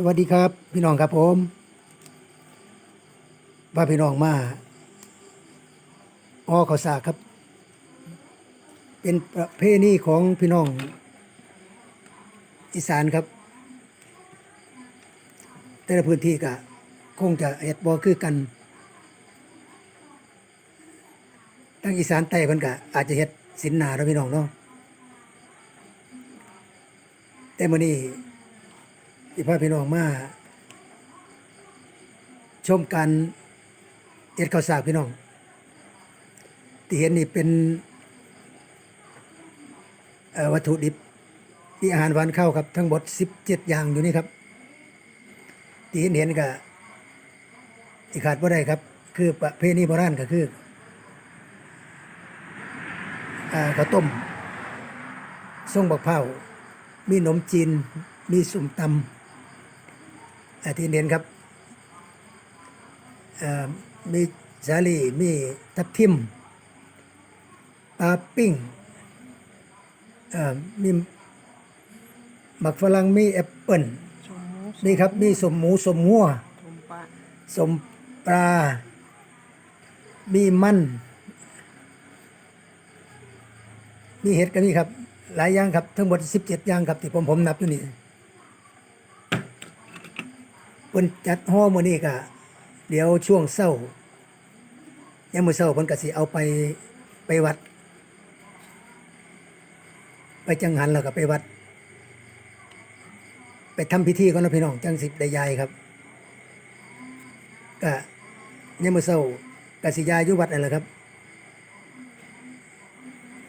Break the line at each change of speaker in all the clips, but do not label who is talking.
สวัสดีครับพี่น้องครับผมว่าพี่น้องมาอ้อข้าวสากครับ เป็นประเพณีของพี่น้อง อีสานครับ แต่ละพื้นที่ก็คงจะเอ็ดบอคือกันทั้งอีสานใต้เพิ่นก็อาจจะเฮ็ดสินนาเนาะพี่น้องเนาะแต่มื้อนี้ ที่พาพี่น้องมาชมการเอ็ดข้าวสากพี่น้องที่เห็นนี่เป็นวัตถุดิบที่อาหารหวานข้าวครับ ทั้งหมด17 อย่างอยู่นี่ครับที่เห็นเห็นก็ที่ขาดบ่ได้ครับ คือประเพณีโบราณก็คือข้าวต้มส่งบักเผามีขนมจีน มีสุ่มตำ ที่เน้นครับเอ่อมีสาลีมีทับทิมปลาปิ้งเอ่อมีหมักฝรั่งมีแอปเปิล
ชมหมู
นี่ครับมีสมหมูสมงัว
ชมปลา
สมปลา มีมันมีเห็ดก็มีครับ หลายอย่างครับ ทั้งหมด17อย่างครับที่ผมผมนับอยู่นี่ เพิ่นจัดห่อมื้อนี้ก็เดี๋ยวช่วงเช้ายามมื้อเช้าเพิ่นก็สิเอาไปไปวัด ไปจังหันแล้วก็ไปวัด ไปทำพิธีก่อนนะพี่น้องจังสิบได้ยายครับก็ยามมื้อเช้ากสิยาอยู่วัดนั่นแหละครับ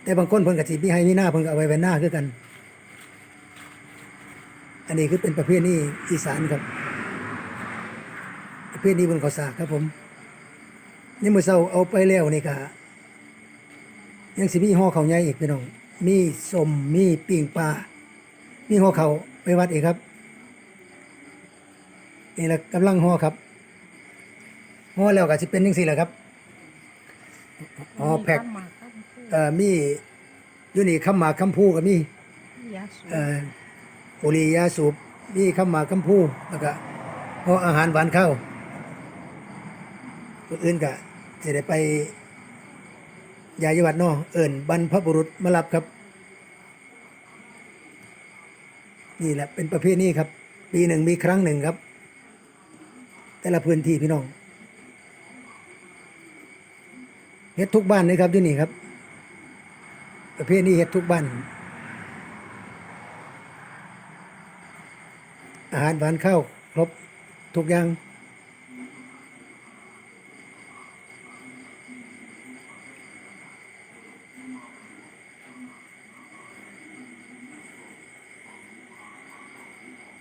แต่บางคนเพิ่นก็สิมีให้มีหน้าเพิ่นก็เอาไว้ไว้หน้าคือกัน อันนี้คือเป็นประเภทนี้อีสานครับ เภทนี้บนข้าวสากครับผมยามมื้อเช้าเอาไปแล้วนี่ก็ยังสิมีห่อข้าวใหญ่อีกพี่น้อง มีสมมีปิ้งปลา มีห่อข้าวไปวัดอีกครับนี่แหละกำลังห่อครับห่อแล้วก็สิเป็นจังซี่แหละครับห่อแพ็ค
ข้าวหมากข้าวผู้
เอ่อมีอยู่นี่คำหมากคำพูก็มี
ยาสูบ
เอ่อบุหรียาสูบมีคำหมากคำพูแล้วก็ห่ออาหารหวานข้าว คนอื่นก็จะได้ไปยายวัดนอเอิ่นบรรพบุรุษมารับครับ นี่แหละเป็นประเภทนี้ครับ ปีหนึ่งมีครั้งหนึ่งครับ แต่ละพื้นที่พี่น้องเฮ็ดทุกบ้านเลยครับที่นี่ครับ ประเภทนี้เฮ็ดทุกบ้าน อาหารหวานข้าวครบทุกอย่าง